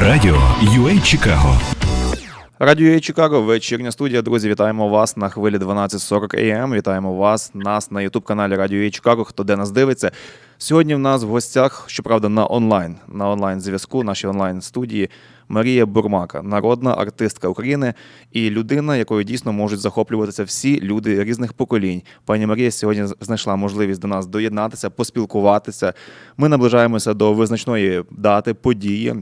Радіо UA Чикаго. Радіо «Ей Чикаго, вечірня студія. Друзі, вітаємо вас на хвилі 12.40 АМ. Вітаємо вас, нас на Ютуб каналі Радіо «Ей Чикаго. Хто де нас дивиться? Сьогодні в нас в гостях, щоправда, на онлайн, на онлайн зв'язку, нашій онлайн студії Марія Бурмака, народна артистка України і людина, якою дійсно можуть захоплюватися всі люди різних поколінь. Пані Марія сьогодні знайшла можливість до нас доєднатися, поспілкуватися. Ми наближаємося до визначної дати події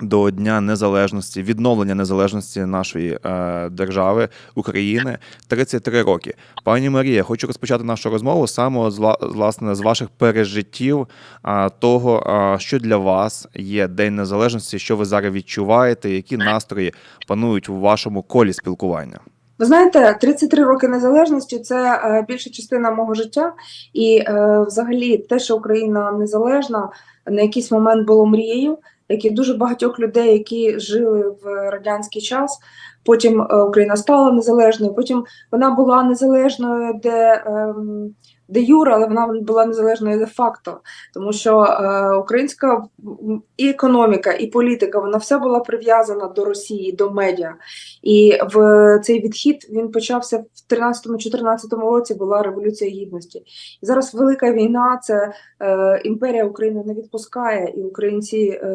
до Дня Незалежності, відновлення незалежності нашої е, держави України 33 роки. Пані Марія, хочу розпочати нашу розмову саме з власне з ваших пережиттів а, того, а, що для вас є День Незалежності, що ви зараз відчуваєте, які настрої панують у вашому колі спілкування. Ви знаєте, 33 роки незалежності це е, більша частина мого життя, і е, взагалі те, що Україна незалежна, на якийсь момент було мрією, як і дуже багатьох людей, які жили в радянський час. Потім е, Україна стала незалежною. Потім вона була незалежною де, ем, де юра, але вона була незалежною де факто, тому що е, українська і економіка, і політика вона вся була прив'язана до Росії, до медіа. І в цей відхід він почався в 13-14 році. Була революція гідності. І зараз велика війна. Це е, імперія України не відпускає, і українці е,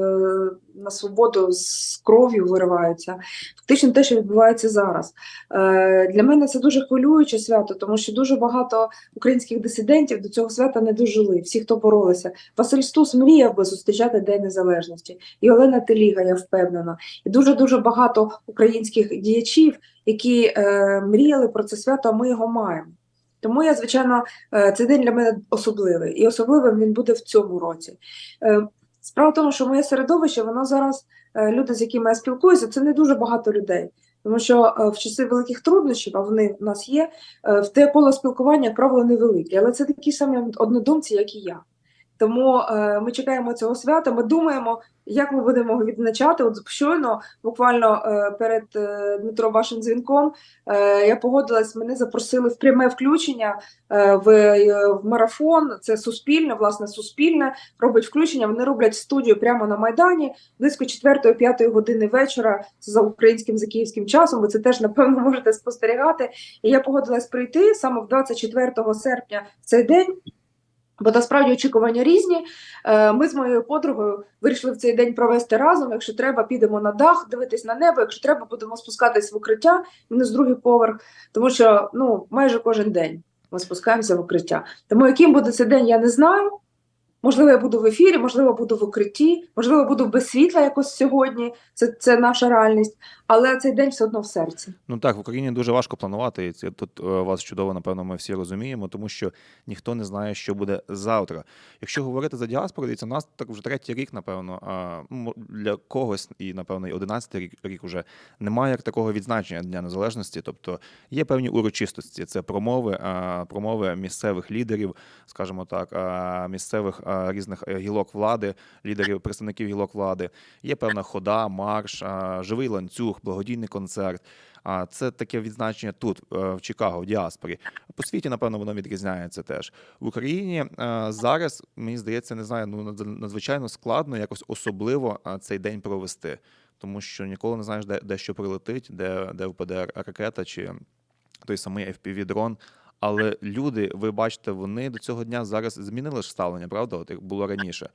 на свободу з кров'ю вириваються. Фактично, те, що відбувається зараз. Е, для мене це дуже хвилююче свято, тому що дуже багато українських дисидентів до цього свята не дожили. Всі, хто боролися. Василь Стус мріяв би зустрічати День Незалежності, і Олена Теліга, я впевнена, і дуже дуже багато українських діячів, які е, мріяли про це свято, а ми його маємо. Тому я, звичайно, е, цей день для мене особливий, і особливим він буде в цьому році. Е, Справа в тому, що моє середовище, воно зараз, е, люди, з якими я спілкуюся, це не дуже багато людей. Тому що е, в часи великих труднощів, а вони в нас є, е, в те коло спілкування, як правило, невелике, але це такі самі однодумці, як і я. Тому е, ми чекаємо цього свята. Ми думаємо, як ми будемо відзначати. От щойно, буквально е, перед е, Дмитро вашим дзвінком, е, я погодилась, мене запросили в пряме включення е, в, е, в марафон. Це суспільне, власне, суспільне робить включення. Вони роблять студію прямо на майдані близько 4-5 години вечора за українським за київським часом. Ви це теж напевно можете спостерігати. І я погодилась прийти саме в 24 серпня в цей день. Бо насправді очікування різні. Е, Ми з моєю подругою вирішили в цей день провести разом. Якщо треба, підемо на дах, дивитись на небо. Якщо треба, будемо спускатись в укриття, мінус другий поверх, тому що ну майже кожен день ми спускаємося в укриття. Тому яким буде цей день, я не знаю. Можливо, я буду в ефірі, можливо, буду в укритті, можливо, буду без світла якось сьогодні. Це, це наша реальність, але цей день все одно в серці. Ну так, в Україні дуже важко планувати, і це тут е, вас чудово, напевно, ми всі розуміємо, тому що ніхто не знає, що буде завтра. Якщо говорити за діаспору, у нас так вже третій рік, напевно, а для когось, і напевно, і одинадцятий рік рік уже немає як такого відзначення Дня Незалежності. Тобто є певні урочистості. Це промови, промови місцевих лідерів, скажімо так, місцевих різних е, гілок влади, лідерів, представників гілок влади. Є певна хода, марш, живий ланцюг, благодійний концерт. А це таке відзначення тут, е, в Чикаго, в діаспорі. По світі, напевно, воно відрізняється теж. В Україні е, зараз, мені здається, не знаю, ну надзвичайно складно якось особливо е, цей день провести, тому що ніколи не знаєш, де, де що прилетить, де, де впаде ракета чи той самий FPV-дрон. Але люди, ви бачите, вони до цього дня зараз змінили ж ставлення, правда? От як було раніше.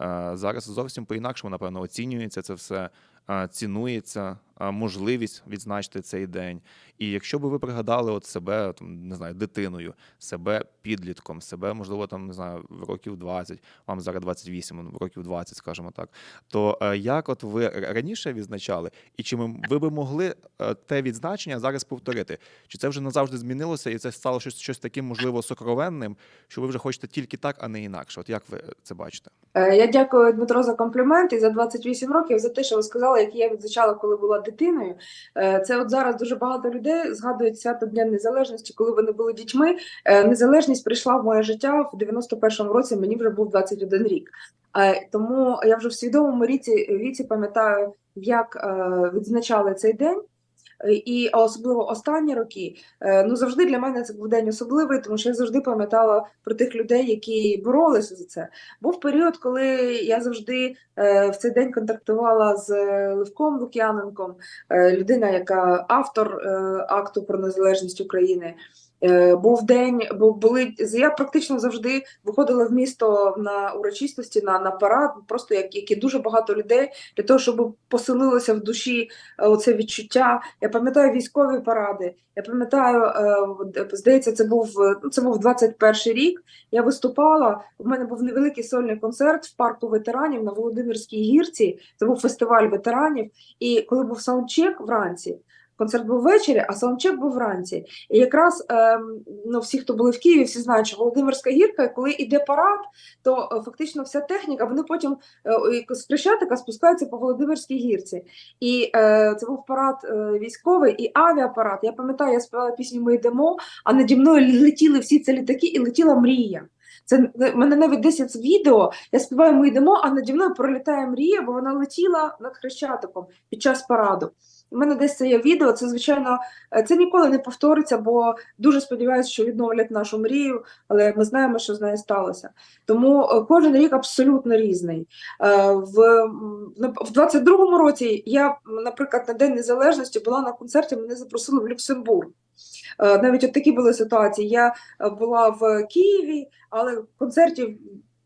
Е, Зараз зовсім по-інакшому, напевно, оцінюється це все, цінується е, можливість відзначити цей день. І якщо би ви пригадали от себе, там, не знаю, дитиною, себе підлітком, себе, можливо, там, не знаю, в років 20, вам зараз 28, ну, років 20, скажімо так, то е, як от ви раніше відзначали, і чи ми- ви би могли е, те відзначення зараз повторити? Чи це вже назавжди змінилося, і це стало щось, щось таким, можливо, сокровенним, що ви вже хочете тільки так, а не інакше? От як ви це бачите? Е, Я дякую Дмитро за комплімент і за 28 років за те, що ви сказали, як я відзначала, коли була дитиною. Е, Це от зараз дуже багато людей згадують свято Дня Незалежності, коли вони були дітьми. Е, Незалежність прийшла в моє життя в 91-му році. Мені вже був 21 рік. Е, Тому я вже в свідомому віці, пам'ятаю, як відзначали цей день. Е, і особливо останні роки, е, ну завжди для мене це був день особливий, тому що я завжди пам'ятала про тих людей, які боролися за це. Був період, коли я завжди е, в цей день контактувала з Левком Лук'яненком, людина, яка автор акту про незалежність України. Е, Був день, бу- були я практично завжди виходила в місто на урочистості, на, на парад, просто як, як і дуже багато людей для того, щоб поселилося в душі е, оце відчуття. Я пам'ятаю військові паради. Я пам'ятаю, е, здається, це був ну, це був 21 рік. Я виступала. У мене був невеликий сольний концерт в парку ветеранів на Володимирській гірці. Це був фестиваль ветеранів. І коли був саундчек вранці. Концерт був ввечері, а саундчек був вранці. І якраз ем, ну, всі, хто були в Києві, всі знають, що Володимирська гірка, коли йде парад, то е, фактично вся техніка, вони потім е, з Хрещатика спускаються по Володимирській гірці. І е, це був парад військовий і авіапарад. Я пам'ятаю, я співала пісню Ми йдемо, а наді мною летіли всі ці літаки, і летіла мрія. Це мене навіть десь є відео. Я співаю, ми йдемо, а наді мною пролітає мрія, бо вона летіла над Хрещатиком під час параду. У мене десь це є відео. Це звичайно е, це ніколи не повториться, бо дуже сподіваюся, що відновлять нашу мрію, але ми знаємо, що з нею сталося. Тому е, кожен рік абсолютно різний. Е, В, в 22-му році я, наприклад, на День Незалежності була на концерті, мене запросили в Люксембург. Е, Навіть от такі були ситуації. Я е, була в Києві, але концертів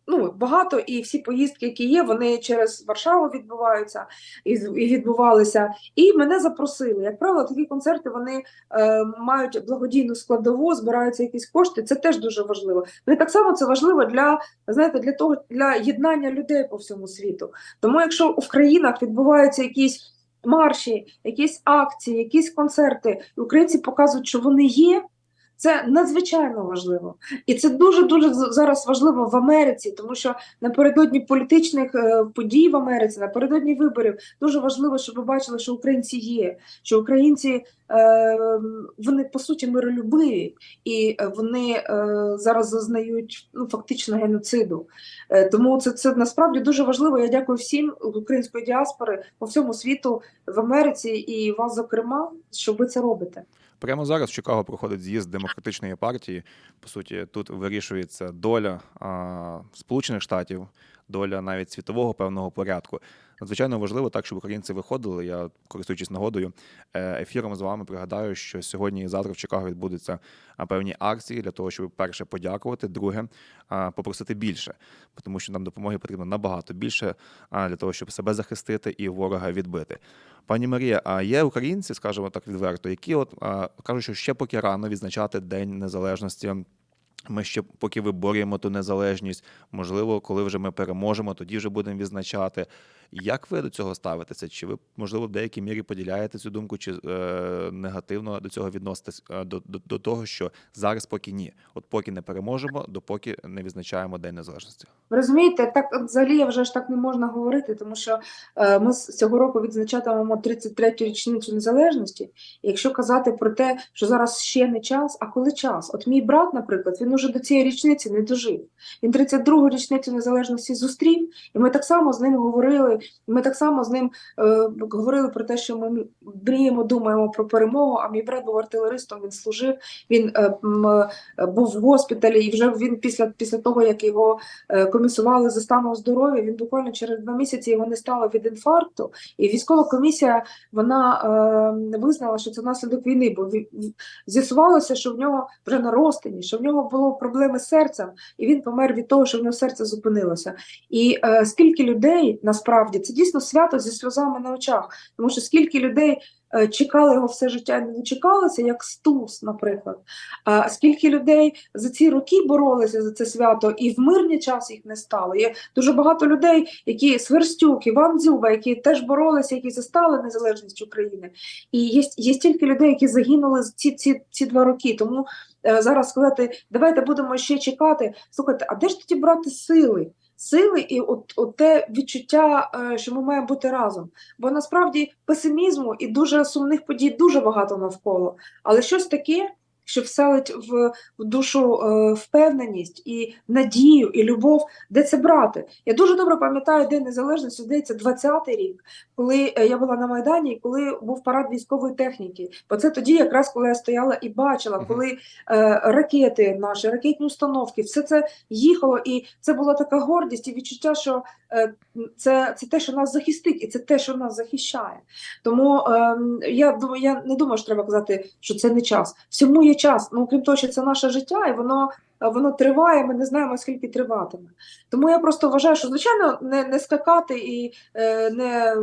ну, багато, і всі поїздки, які є, вони через Варшаву відбуваються і, і відбувалися. І мене запросили. Як правило, такі концерти вони е, мають благодійну складову, збираються якісь кошти. Це теж дуже важливо. Ну і так само це важливо для знаєте, для того для єднання людей по всьому світу. Тому, якщо в країнах відбуваються якісь марші, якісь акції, якісь концерти, українці показують, що вони є. Це надзвичайно важливо, і це дуже дуже зараз важливо в Америці, тому що напередодні політичних е, подій в Америці, напередодні виборів, дуже важливо, щоб ви бачили, що українці є, що українці е, вони по суті миролюбиві, і е, вони зараз зазнають ну фактично геноциду. Тому це, це насправді дуже важливо. Я дякую всім української діаспори по всьому світу в Америці і вас, зокрема, що ви це робите. Прямо зараз в Чикаго проходить з'їзд демократичної партії. По суті, тут вирішується доля а, Сполучених Штатів, доля навіть світового певного порядку. Надзвичайно важливо так, щоб українці виходили. Я користуючись нагодою е, ефіром з вами, пригадаю, що сьогодні і завтра в Чикаго відбудуться певні акції для того, щоб перше подякувати, друге попросити більше, тому що нам допомоги потрібно набагато більше для того, щоб себе захистити і ворога відбити. Пані Марія, а є українці, скажімо так відверто, які от кажуть, що ще поки рано відзначати День Незалежності. Ми ще поки виборюємо ту незалежність. Можливо, коли вже ми переможемо, тоді вже будемо відзначати. Як ви до цього ставитеся? Чи ви, можливо, в деякій мірі поділяєте цю думку, чи е, негативно до цього відноситесь е, до, до, до того, що зараз поки ні? От поки не переможемо, допоки не відзначаємо День Незалежності? Ви розумієте, так взагалі вже ж так не можна говорити, тому що е, ми з цього року відзначатимемо 33-ю річницю незалежності. І якщо казати про те, що зараз ще не час, а коли час? От мій брат, наприклад, він уже до цієї річниці не дожив. Він 32-гу річницю незалежності зустрів, і ми так само з ним говорили. Ми так само з ним е, говорили про те, що ми мріємо, думаємо про перемогу. А мій брат був артилеристом, він служив, він е, е, був в госпіталі, і вже він після, після того, як його е, комісували за станом здоров'я. Він буквально через два місяці його не стало від інфаркту. І військова комісія вона е, визнала, що це наслідок війни, бо з'ясувалося, що в нього вже на розтині, що в нього було проблеми з серцем, і він помер від того, що в нього серце зупинилося. І е, скільки людей насправді це дійсно свято зі сльозами на очах, тому що скільки людей. е, Чекали його все життя і не дочекалися, як Стус, наприклад. А скільки людей за ці роки боролися за це свято, і в мирний час їх не стало. Є дуже багато людей, які Сверстюк, Іван Дзюба, які теж боролися, які застали незалежність України. І є, є стільки людей, які загинули за ці, ці, ці два роки. Тому е, зараз сказати, давайте будемо ще чекати. Слухайте, а де ж тоді брати сили? Сили і от, от те відчуття, е, що ми маємо бути разом. Бо насправді песимізму і дуже сумних подій дуже багато навколо. Але щось таке, що вселить в, в душу е, впевненість і надію, і любов, де це брати. Я дуже добре пам'ятаю День Незалежності, здається, 20-й рік, коли е, я була на Майдані, і коли був парад військової техніки. Бо це тоді, якраз коли я стояла і бачила, коли е, ракети наші, ракетні установки, все це їхало, і це була така гордість і відчуття, що е, це, це те, що нас захистить, і це те, що нас захищає. Тому ем, я думаю, я не думаю, що треба казати, що це не час. Всьому є час. Ну крім того, що це наше життя, і воно. е, Воно триває, ми не знаємо, скільки триватиме. Тому я просто вважаю, що звичайно не, не скакати і е, не,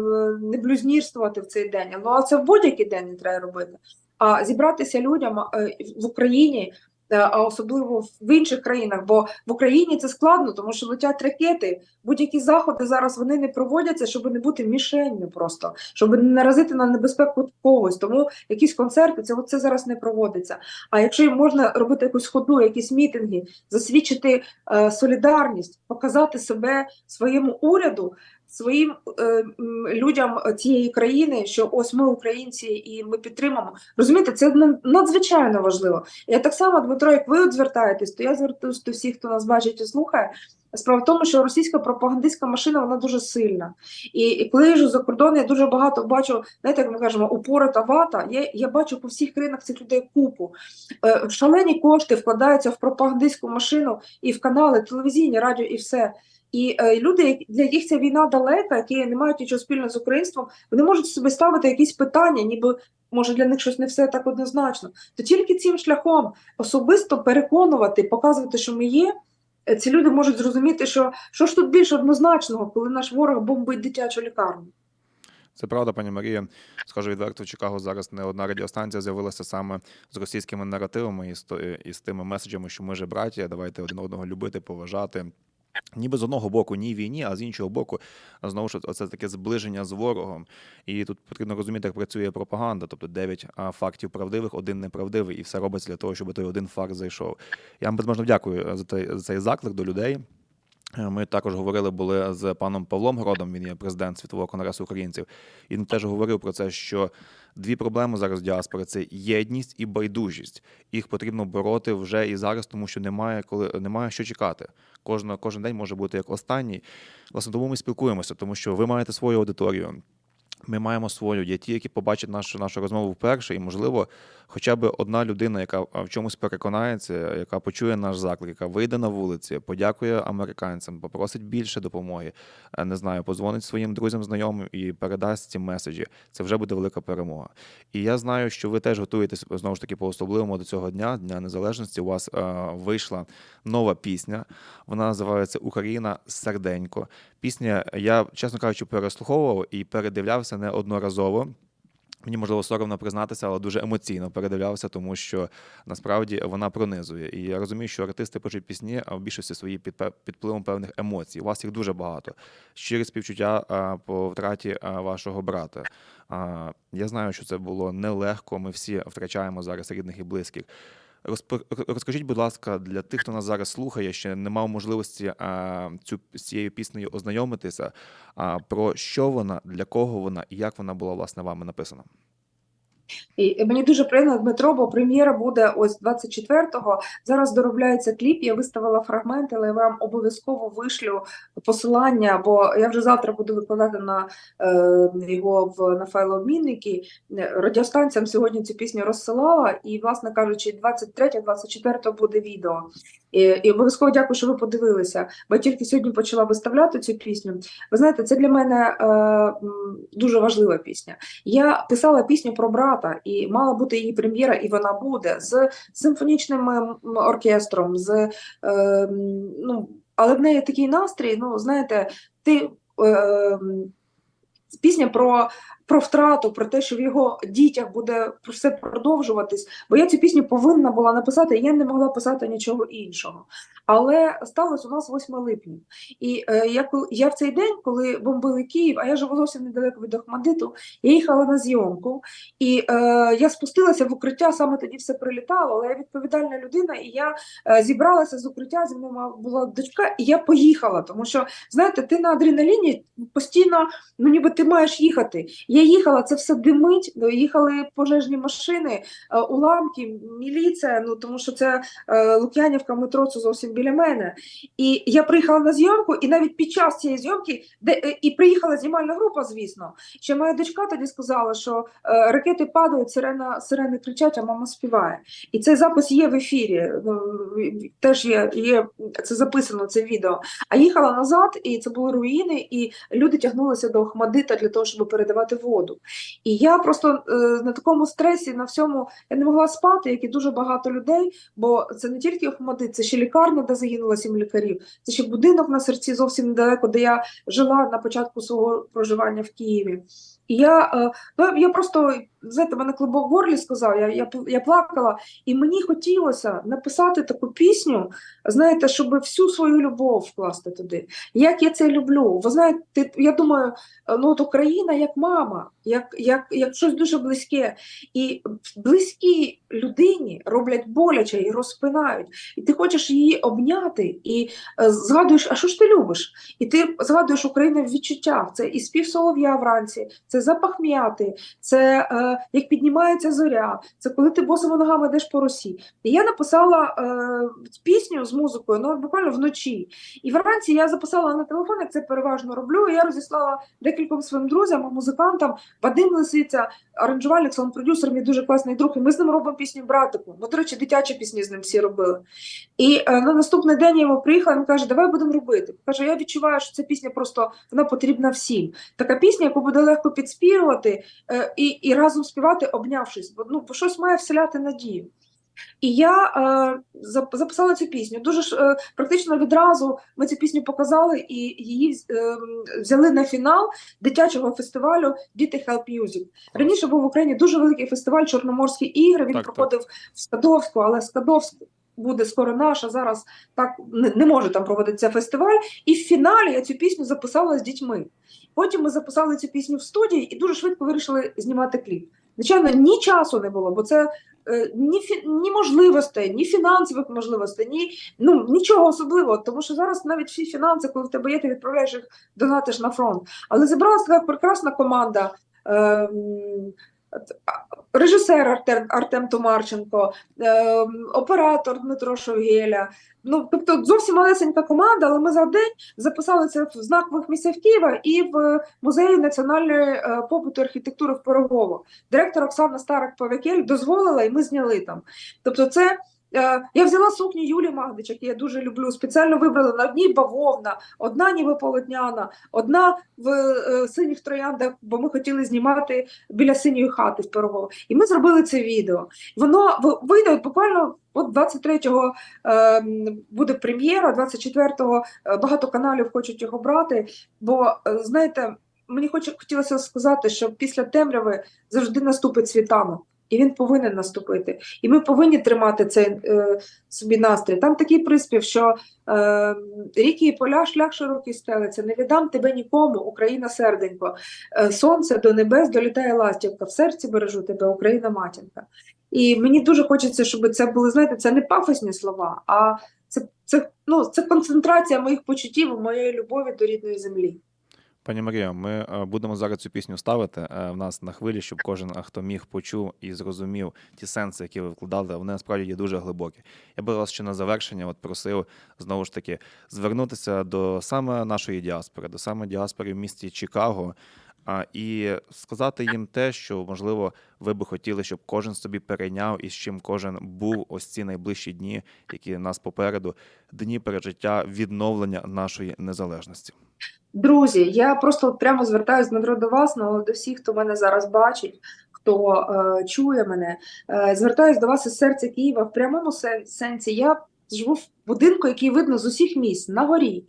не блюзнірствувати в цей день. Ну а це в будь-який день не треба робити. А зібратися людям е, в Україні, а особливо в інших країнах, бо в Україні це складно, тому що летять ракети. Будь-які заходи зараз вони не проводяться, щоб не бути мішенню, просто щоб не наразити на небезпеку когось. Тому якісь концерти, це це зараз не проводиться. А якщо можна робити якусь ходу, якісь мітинги, засвідчити е, солідарність, показати себе своєму уряду, своїм е, людям цієї країни, що ось ми українці і ми підтримаємо. Розумієте, це на- надзвичайно важливо. Я так само, Дмитро, як ви от звертаєтесь, то я звертаюся до всіх, хто нас бачить і слухає. Справа в тому, що російська пропагандистська машина вона дуже сильна. І, і коли я за кордон, я дуже багато бачу, знаєте, як ми кажемо, упорита вата. Я, я бачу по всіх країнах цих людей купу. Е, шалені кошти вкладаються в пропагандистську машину і в канали, телевізійні, радіо, і все. І е, люди, для яких ця війна далека, які не мають нічого спільного з українством, вони можуть собі ставити якісь питання, ніби може для них щось не все так однозначно. То тільки цим шляхом особисто переконувати, показувати, що ми є. е, Ці люди можуть зрозуміти, що що ж тут більш однозначного, коли наш ворог бомбить дитячу лікарню. Це правда, пані Марія. Скажу відверто, в Чикаго зараз не одна радіостанція з'явилася саме з російськими наративами і з, і з тими меседжами, що ми же браття, давайте один одного любити, поважати. Ніби з одного боку ні війні, а з іншого боку, знову ж це таке зближення з ворогом. І тут потрібно розуміти, як працює пропаганда. Тобто 9 фактів правдивих, один неправдивий, і все робиться для того, щоб той один факт зайшов. Я вам безможно дякую цей, за цей заклик до людей. Е, Ми також говорили були з паном Павлом Гродом, він є президент Світового конгресу українців. Він теж говорив про це, що дві проблеми зараз діаспори це єдність і байдужість. Їх потрібно бороти вже і зараз, тому що немає коли немає що чекати. Кожна, кожен день може бути як останній. Власне, тому ми спілкуємося, тому що ви маєте свою аудиторію. Ми маємо свою. Ті, які побачать нашу нашу розмову вперше, і можливо, хоча б одна людина, яка в чомусь переконається, яка почує наш заклик, яка вийде на вулиці, подякує американцям, попросить більше допомоги. е, Не знаю, позвонить своїм друзям, знайомим і передасть ці меседжі. Це вже буде велика перемога. І я знаю, що ви теж готуєтесь знову ж таки по особливому до цього дня, Дня Незалежності. У вас е, вийшла нова пісня. Вона називається Україна серденько. Пісня, я, чесно кажучи, переслуховував і передивлявся неодноразово. Мені можливо соромно признатися, але дуже емоційно передивлявся, тому що насправді вона пронизує. І я розумію, що артисти пишуть пісні, а в більшості свої під, під певних емоцій. У вас їх дуже багато. Щирі співчуття а, по втраті а, вашого брата. А, я знаю, що це було нелегко. Ми всі втрачаємо зараз рідних і близьких. Розкажіть, будь ласка, для тих, хто нас зараз слухає, ще не мав можливості а, цю з цією піснею ознайомитися. А про що вона, для кого вона і як вона була власне вами написана? І мені дуже приємно, Дмитро, бо прем'єра буде ось 24-го. Зараз доробляється кліп. Я виставила фрагмент, але я вам обов'язково вишлю посилання, бо я вже завтра буду викладати на е, його в на файлообмінники. Е, Радіостанціям сьогодні цю пісню розсилала, і, власне кажучи, 23-24 буде відео. І, і обов'язково дякую, що ви подивилися. Бо я тільки сьогодні почала виставляти цю пісню. Ви знаєте, це для мене е, дуже важлива пісня. Я писала пісню про брата, і мала бути її прем'єра, і вона буде з симфонічним ем, оркестром, з е, ну, але в неї такий настрій. Ну, знаєте, ти е, пісня про, про втрату, про те, що в його дітях буде все продовжуватись. Бо я цю пісню повинна була написати, і я не могла писати нічого іншого. Але сталося у нас 8 липня. І е, я, я в цей день, коли бомбили Київ, а я живу зовсім недалеко від Охмадиту, я їхала на зйомку, і е, я спустилася в укриття, саме тоді все прилітало, але я відповідальна людина, і я е, зібралася з укриття, зі мною була дочка, і я поїхала. Тому що, знаєте, ти на адреналіні постійно, ну ніби ти маєш їхати. Я їхала, це все димить, ну, їхали пожежні машини, е, уламки, міліція, ну тому що це е, Лук'янівка, метро, це зовсім біля мене. І я приїхала на зйомку, і навіть під час цієї зйомки, де е, і приїхала знімальна група, звісно. Ще моя дочка тоді сказала, що ракети падають, сирена, сирени кричать, а мама співає. І цей запис є в ефірі. Ну, теж є, є це записано, це відео. А їхала назад, і це були руїни, і люди тягнулися до Охмадита для того, щоб передавати воду. І я просто е, на такому стресі, на всьому я не могла спати, як і дуже багато людей, бо це не тільки Охмади, це ще лікарня, де загинуло сім лікарів, це ще будинок на серці зовсім недалеко, де я жила на початку свого проживання в Києві. Я, е, ну, я просто, знаєте, мене клубок в горлі сказав, я, я, я плакала, і мені хотілося написати таку пісню, знаєте, щоб всю свою любов вкласти туди. Як я це люблю. Ви знаєте, я думаю, е, ну от Україна як мама, як, як, як щось дуже близьке. І близькі людині роблять боляче і розпинають. І ти хочеш її обняти, і е, згадуєш, а що ж ти любиш? І ти згадуєш Україну в відчуттях. Це і спів солов'я вранці, це запах м'яти, це е, як піднімається зоря, це коли ти босими ногами йдеш по росі. І я написала е, пісню з музикою, ну буквально вночі. І вранці я записала на телефон, як це переважно роблю. І я розіслала декільком своїм друзям, музикантам. Вадим Лисиця, аранжувальник, саунд-продюсер, мій дуже класний друг. І ми з ним робимо пісню братику. Ми, до речі, дитячі пісні з ним всі робили. І е, на наступний день я йому приїхала, він каже, давай будемо робити. Каже, я відчуваю, що ця пісня просто вона потрібна всім. Така пісня, яку буде легко підспівувати е, і, і разом співати, обнявшись, бо ну, бо щось має вселяти надію. І я е, записала цю пісню. Дуже ж е, практично відразу ми цю пісню показали і її е, взяли на фінал дитячого фестивалю Діти Help Music. Раніше був в Україні дуже великий фестиваль Чорноморські ігри. Він Так, так. проходив в Скадовську, але Скадовськ буде скоро наш, а зараз так не, не може там проводитися фестиваль. І в фіналі я цю пісню записала з дітьми. Потім ми записали цю пісню в студії і дуже швидко вирішили знімати кліп. Звичайно, ні часу не було, бо це е, ні, ні можливостей, ні фінансових можливостей, ні ну нічого особливого. Тому що зараз навіть всі фінанси, коли в тебе є, ти відправляєш їх донатиш на фронт. Але зібралася така прекрасна команда. Режисер Артем, Артем Томарченко, е, оператор Дмитро Шовгеля. Ну, тобто зовсім малесенька команда, але ми за день записали це в знакових місцях Києва і в музеї національної е, побуту архітектури в Пирогово. Директор Оксана Старик Павякель дозволила, і ми зняли там. Тобто, це я взяла сукню Юлі Магдич, яку я дуже люблю. Спеціально вибрала на одній бавовна, одна ніби полотняна, одна в е, синіх трояндах, бо ми хотіли знімати біля синьої хати в Пирогово. І ми зробили це відео. Воно вийде буквально. От 23-го е, буде прем'єра, 24-го е, багато каналів хочуть його брати. Бо е, знаєте, мені хоч хотілося сказати, що після темряви завжди наступить світанок, і він повинен наступити. І ми повинні тримати цей е, собі настрій. Там такий приспів, що е, ріки і поля, шлях широкий стелиться, не віддам тебе нікому, Україна серденько. Е, сонце до небес долітає ластівка, в серці бережу тебе, Україна матінка. І мені дуже хочеться, щоб це були, знаєте, це не пафосні слова, а це, це, ну, це концентрація моїх почуттів моєї любові до рідної землі. Пані Марія, ми е, будемо зараз цю пісню ставити е, в нас на хвилі, щоб кожен, хто міг, почув і зрозумів ті сенси, які ви вкладали, вони насправді є дуже глибокі. Я би вас ще на завершення от просив знову ж таки звернутися до саме нашої діаспори, до саме діаспори в місті Чикаго. І сказати їм те, що можливо ви би хотіли, щоб кожен собі перейняв і з чим кожен був ось ці найближчі дні, які нас попереду, дні пережиття відновлення нашої незалежності. Друзі, я просто прямо звертаюся Дмитро до вас, ну, до всіх, хто мене зараз бачить, хто е, чує мене. Е, звертаюсь до вас із серця Києва в прямому сен- сенсі. Я живу в будинку, який видно з усіх місць на горі.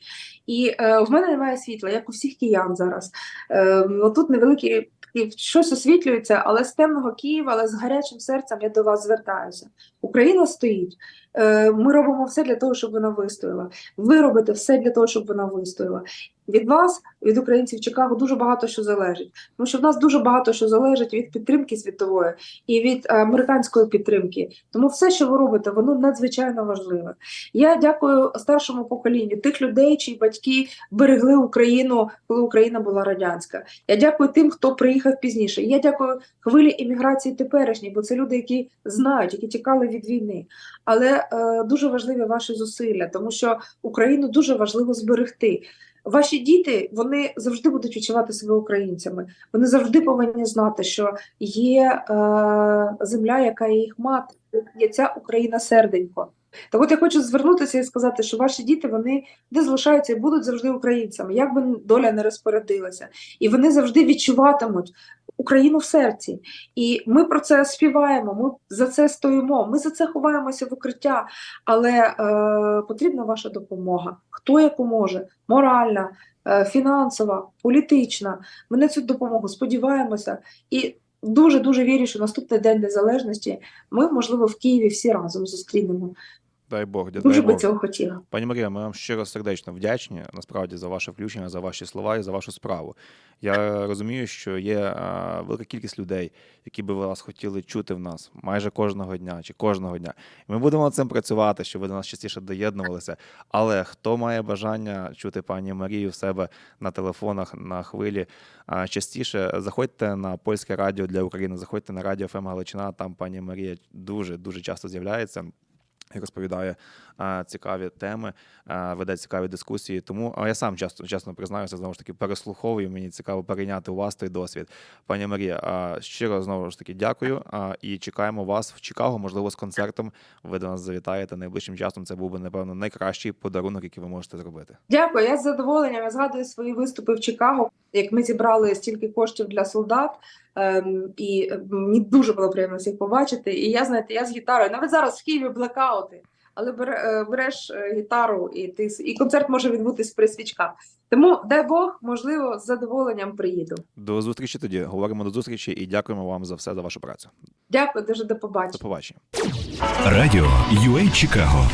І е, в мене немає світла, як у всіх киян зараз. Е, тут невеликі і щось освітлюється, але з темного Києва, але з гарячим серцем я до вас звертаюся. Україна стоїть. Е, Ми робимо все для того, щоб вона вистояла. Ви робите все для того, щоб вона вистояла. Від вас, від українців Чикаго, дуже багато що залежить. Тому що в нас дуже багато що залежить від підтримки світової і від е, американської підтримки. Тому все, що ви робите, воно надзвичайно важливе. Я дякую старшому поколінню, тих людей, чиї батьки берегли Україну, коли Україна була радянська. Я дякую тим, хто приїхав пізніше. Я дякую хвилі імміграції теперішній, бо це люди, які знають, які тікали від війни. Але дуже важливі ваші зусилля, тому що Україну дуже важливо зберегти. Ваші діти вони завжди будуть відчувати себе українцями. Вони завжди повинні знати, що є е, земля, яка є їх мати, є ця Україна серденько. Так от я хочу звернутися і сказати, що ваші діти вони де залишаються і будуть завжди українцями, як би доля не розпорядилася, і вони завжди відчуватимуть Україну в серці. І ми про це співаємо. Ми за це стоїмо. Ми за це ховаємося в укриття. Але е, потрібна ваша допомога. Хто яку може? Моральна, е, фінансова, політична. Ми на цю допомогу сподіваємося і. Дуже дуже вірю, що наступний день незалежності ми, можливо, в Києві всі разом зустрінемо. Дай Бог, дай Дуже би цього хотіла. Пані Марія, ми вам щиро сердечно вдячні насправді за ваше включення, за ваші слова і за вашу справу. Я розумію, що є е, велика кількість людей, які би вас хотіли чути в нас майже кожного дня чи кожного дня. І ми будемо над цим працювати, щоб ви до нас частіше доєднувалися. Але хто має бажання чути пані Марію в себе на телефонах на хвилі е, частіше, заходьте на польське радіо для України, заходьте на радіо ФМ Галичина. Там пані Марія дуже дуже часто з'являється і розповідає цікаві теми, веде цікаві дискусії. Тому я сам часто чесно признаюся, знову ж таки переслуховую. Мені цікаво перейняти у вас той досвід. Пані Марія, а, щиро знову ж таки дякую. І чекаємо вас в Чикаго, можливо, з концертом. Ви до нас завітаєте найближчим часом. Це був би напевно найкращий подарунок, який ви можете зробити. Дякую. Я з задоволенням я згадую свої виступи в Чикаго, як ми зібрали стільки коштів для солдат. Ем, і е, мені дуже було приємно всіх побачити. І я знаєте, я з гітарою. Навіть зараз в Києві блекаути, але е, береш е, гітару, і ти і концерт може відбутись при свічках. Тому дай Бог, можливо, з задоволенням приїду. До зустрічі тоді. Говоримо до зустрічі і дякуємо вам за все за вашу працю. Дякую, дуже до побачення. До побачення. Радіо UA Чикаго